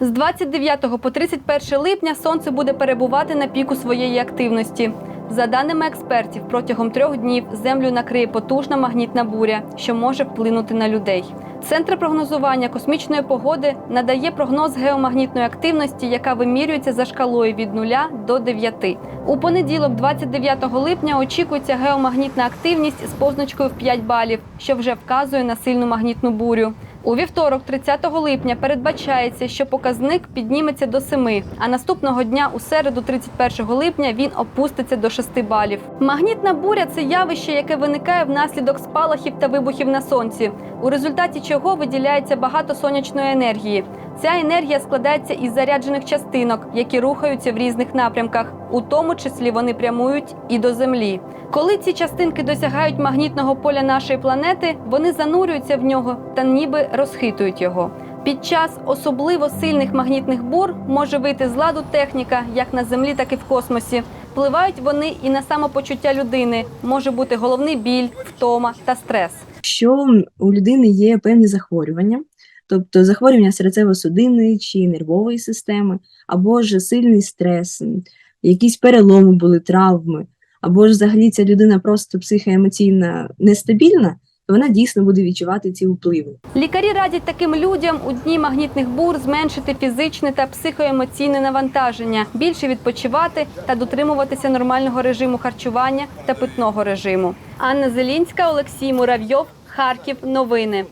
З 29 по 31 липня сонце буде перебувати на піку своєї активності. За даними експертів, протягом трьох днів землю накриє потужна магнітна буря, що може вплинути на людей. Центр прогнозування космічної погоди надає прогноз геомагнітної активності, яка вимірюється за шкалою від 0 до 9. У понеділок, 29 липня, очікується геомагнітна активність з позначкою в 5 балів, що вже вказує на сильну магнітну бурю. У вівторок, 30 липня, передбачається, що показник підніметься до 7, а наступного дня, у середу, 31 липня, він опуститься до 6 балів. Магнітна буря це явище, яке виникає внаслідок спалахів та вибухів на сонці, у результаті чого виділяється багато сонячної енергії. Ця енергія складається із заряджених частинок, які рухаються в різних напрямках, у тому числі вони прямують і до землі. Коли ці частинки досягають магнітного поля нашої планети, вони занурюються в нього та ніби розхитують його. Під час особливо сильних магнітних бур може вийти з ладу техніка як на землі, так і в космосі. Впливають вони і на самопочуття людини. Може бути головний біль, втома та стрес. Якщо у людини є певні захворювання, тобто захворювання серцево-судинної чи нервової системи, або ж сильний стрес, якісь переломи були, травми, або ж взагалі ця людина просто психоемоційно нестабільна, то вона дійсно буде відчувати ці впливи. Лікарі радять таким людям у дні магнітних бур зменшити фізичне та психоемоційне навантаження, більше відпочивати та дотримуватися нормального режиму харчування та питного режиму. Анна Зелінська, Олексій Муравйов, Харків. Новини.